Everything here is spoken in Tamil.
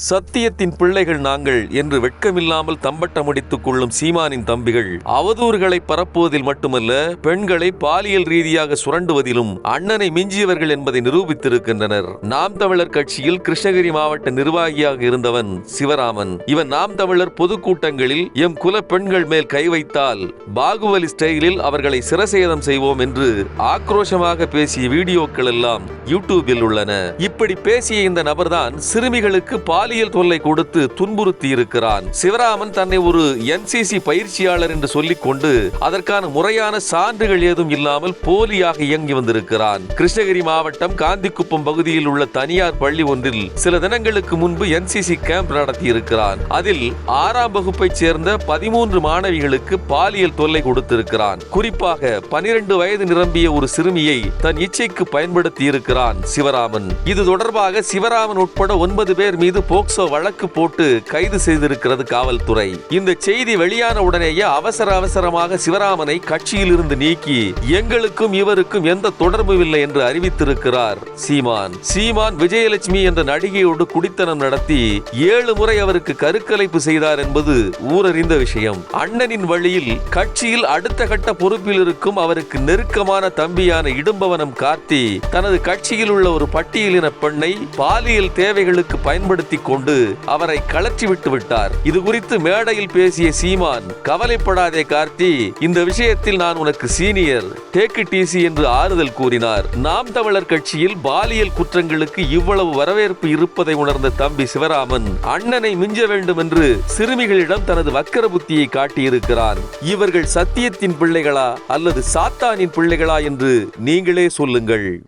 சத்தியத்தின் பிள்ளைகள் நாங்கள் என்று வெட்கமில்லாமல் தம்பட்டம் அடித்துக் கொள்ளும் சீமானின் தம்பிகள். அவதூறுகளை பரப்புவதில் மட்டுமல்ல பெண்களை பாலியல் ரீதியாக சுரண்டுவதிலும் அண்ணனை மிஞ்சியவர்கள் என்பதை நிரூபித்திருக்கின்றனர். நாம் தமிழர் கட்சியில் கிருஷ்ணகிரி மாவட்ட நிர்வாகியாக இருந்தவன் சிவராமன். இவன் நாம் தமிழர் பொதுக்கூட்டங்களில் எம் குல பெண்கள் மேல் கை வைத்தால் பாகுபலி ஸ்டைலில் அவர்களை சிரசேதம் செய்வோம் என்று ஆக்ரோஷமாக பேசிய வீடியோக்கள் எல்லாம் யூடியூபில் உள்ளன. இப்படி பேசிய இந்த நபர்தான் சிறுமிகளுக்கு பாலியல் தொல்லை கொடுத்து துன்புறுத்தி இருக்கிறான் சிவராமன் தன்னை ஒரு என்சிசி பயிற்சியாளர் என்று சொல்லிக் கொண்டு அதற்கான முறையான சான்றுகள் ஏதும் இல்லாமல் போலியாக இயங்கி வந்திருக்கிறான். கிருஷ்ணகிரி மாவட்டம் காந்திக்குப்பம் பகுதியில் உள்ள தனியார் பள்ளி ஒன்றில் சில தினங்களுக்கு முன்பு என்சிசி கேம்ப் நடத்தி இருக்கிறான் அதில் ஆறாம் வகுப்பைச் சேர்ந்த பதிமூன்று மாணவிகளுக்கு பாலியல் தொல்லை கொடுத்திருக்கிறான். குறிப்பாக பனிரெண்டு வயது நிரம்பிய ஒரு சிறுமியை தன் இச்சைக்கு பயன்படுத்தி இருக்கிறான் சிவராமன். இது தொடர்பாக சிவராமன் உட்பட ஒன்பது பேர் மீது போக்சோ வழக்கு போட்டு கைது செய்திருக்கிறது காவல்துறை. இந்த செய்தி வெளியான உடனேயே அவசர அவசரமாக சிவராமனை கட்சியில் இருந்து நீக்கி எங்களுக்கும் இவருக்கும் எந்த தொடர்பும் இல்லை என்று அறிவித்திருக்கிறார் சீமான். சீமான் விஜயலட்சுமி என்ற நடிகையோடு குடித்தனம் நடத்தி ஏழு முறை அவருக்கு கருக்கலைப்பு செய்தார் என்பது ஊரறிந்த விஷயம். அண்ணனின் வழியில் கட்சியில் அடுத்த கட்ட பொறுப்பில் இருக்கும் அவருக்கு நெருக்கமான தம்பியான இடும்பவனம் கார்த்தி தனது கட்சியில் உள்ள ஒரு பட்டியலின பெண்ணை பாலியல் தேவைகளுக்கு பயன்படுத்தி கொண்டு அவரை கலற்றி விட்டு விட்டார். இது குறித்து மேடையில் பேசிய சீமான் கவலைப்படாதே கார்த்தி இந்த விஷயத்தில் நான் உனக்கு சீனியர். டேக்கு டிசி என்று ஆறுதல் கூறினார். நாம் தமிழர் கட்சியில் பாலியல் குற்றங்களுக்கு இவ்வளவு வரவேற்பு இருப்பதை உணர்ந்த தம்பி சிவராமன் அண்ணனை மிஞ்ச வேண்டும் என்று சிறுமிகளிடம் தனது வக்கர புத்தியை காட்டியிருக்கிறான். இவர்கள் சத்தியத்தின் பிள்ளைகளா அல்லது சாத்தானின் பிள்ளைகளா என்று நீங்களே சொல்லுங்கள்.